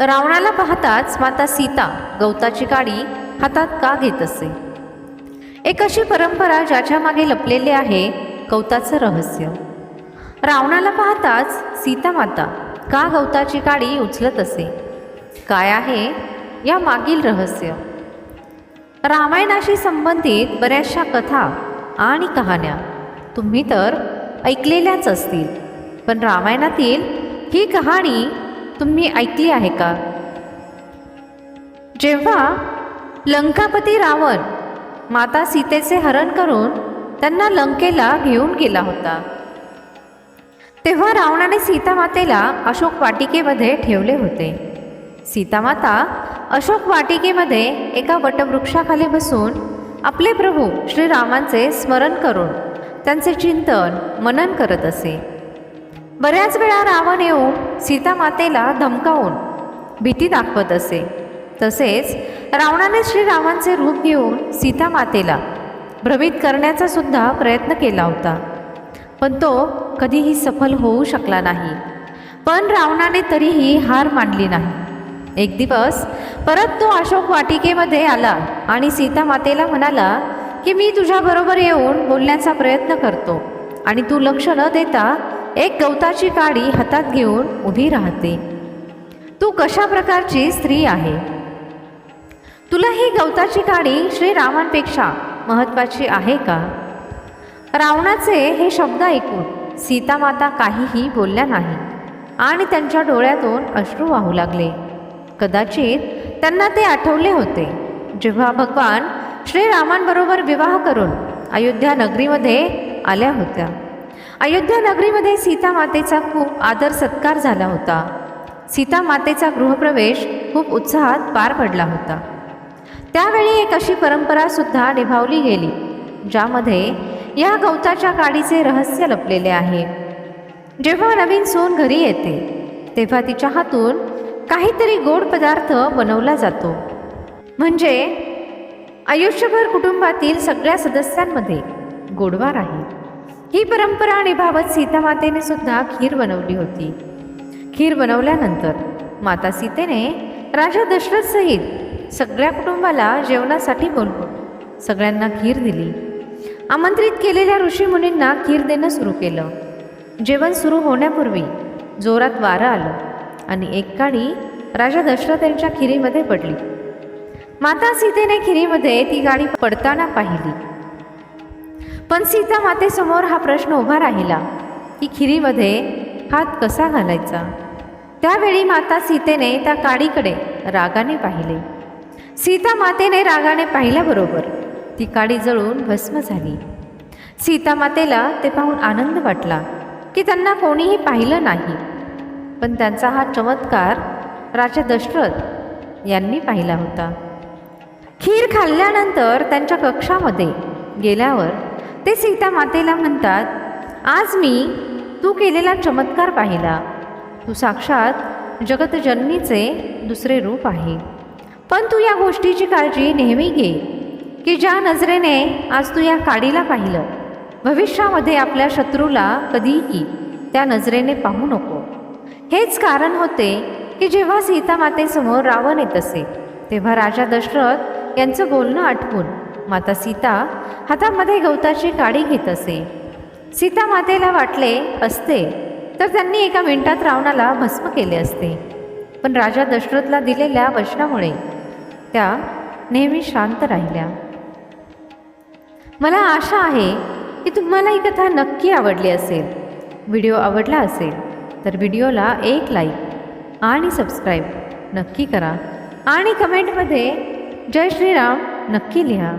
रावणाला पाहताच माता सीता गवताची काडी हातात का घेत असे? एक अशी परंपरा ज्याच्या मागे लपलेले आहे गवताचं रहस्य. रावणाला पाहताच सीता माता का गवताची काडी उचलत असे? काय आहे या मागील रहस्य? रामायणाशी संबंधित बऱ्याचशा कथा आणि कहाण्या तुम्ही तर ऐकलेल्याच असतील. पण रामायणातील ही कहाणी तुम्ही ऐकली आहे का? जेव्हा लंकापती रावण माता सीतेचे हरण करून त्यांना लंकेला घेऊन गेला होता तेव्हा रावणाने सीतामातेला अशोक वाटिकेमध्ये ठेवले होते. सीतामाता अशोक वाटिकेमध्ये एका वटवृक्षाखाली बसून आपले प्रभू श्रीरामांचे स्मरण करून त्यांचे चिंतन मनन करत असे. बऱ्याच वेळा रावण येऊन सीतामातेला धमकावून भीती दाखवत असे. तसेच रावणाने श्रीरामांचे रूप घेऊन सीतामातेला भ्रमित करण्याचा सुद्धा प्रयत्न केला होता. पण तो कधीही सफल होऊ शकला नाही. पण रावणाने तरीही हार मानली नाही. एक दिवस परत तो अशोक वाटिकेमध्ये आला आणि सीतामातेला म्हणाला की मी तुझ्याबरोबर येऊन बोलण्याचा प्रयत्न करतो आणि तू लक्ष न देता एक गवताची काडी हातात घेऊन उभी राहते. तू कशा प्रकारची स्त्री आहे? तुला ही गवताची काडी श्रीरामांपेक्षा महत्त्वाची आहे का? रावणाचे हे शब्द ऐकून सीतामाता काहीही बोलल्या नाही आणि त्यांच्या डोळ्यातून अश्रू वाहू लागले. कदाचित त्यांना ते आठवले होते. जेव्हा भगवान श्रीरामांबरोबर विवाह करून अयोध्या नगरीमध्ये आल्या होत्या. अयोध्या नगरीमध्ये सीतामातेचा खूप आदर सत्कार झाला होता. सीतामातेचा गृहप्रवेश खूप उत्साहात पार पडला होता. त्यावेळी एक अशी परंपरासुद्धा निभावली गेली ज्यामध्ये या गवताच्या काडीचे रहस्य लपलेले आहे. जेव्हा नवीन सून घरी येते तेव्हा तिच्या हातून काहीतरी गोड पदार्थ बनवला जातो. म्हणजे आयुष्यभर कुटुंबातील सगळ्या सदस्यांमध्ये गोडवा राहील. ही परंपरा निभावत सीतामातेने सुद्धा खीर बनवली होती. खीर बनवल्यानंतर माता सीतेने राजा दशरथसहित सगळ्या कुटुंबाला जेवणासाठी बोलवून सगळ्यांना खीर दिली. आमंत्रित केलेल्या ऋषीमुनींना खीर देणं सुरू केलं. जेवण सुरू होण्यापूर्वी जोरात वारं आलं आणि एक काडी राजा दशरथ यांच्या खिरीमध्ये पडली. माता सीतेने खिरीमध्ये ती गाडी पडताना पाहिली. पण सीता मातेसमोर हा प्रश्न उभा राहिला की खिरीमध्ये हात कसा घालायचा? त्यावेळी माता सीतेने त्या काडीकडे रागाने पाहिले. सीता मातेने रागाने पाहिल्याबरोबर ती काडी जळून भस्म झाली. सीता मातेला ते पाहून आनंद वाटला की त्यांना कोणीही पाहिलं नाही. पण त्यांचा हा चमत्कार राजा दशरथ यांनी पाहिला होता. खीर खाल्ल्यानंतर त्यांच्या कक्षामध्ये गेल्यावर ते सीता मातेला म्हणतात आज मी तू केलेला चमत्कार पाहिला. तू साक्षात जगतजननीचे दुसरे रूप आहे. पण तू या गोष्टीची काळजी नेहमी घे की ज्या नजरेने आज तू या काडीला पाहिलं भविष्यामध्ये आपल्या शत्रूला कधीही त्या नजरेने पाहू नको. हेच कारण होते की जेव्हा सीतामातेसमोर रावण येत असे तेव्हा राजा दशरथ यांचं बोलणं आठवून माता सीता हातामध्ये गवताची काडी घेत असे. सीता मातेला वाटले असते तर त्यांनी एका मिनिटात रावणाला भस्म केले असते. पण राजा दशरथला दिलेल्या वचनामुळे त्या नेहमी शांत राहिल्या. मला आशा आहे की तुम्हाला ही कथा नक्की आवडली असेल. व्हिडिओ आवडला असेल तर व्हिडिओला एक लाईक आणि सबस्क्राईब नक्की करा. आणि कमेंटमध्ये जय श्रीराम नक्की लिहा.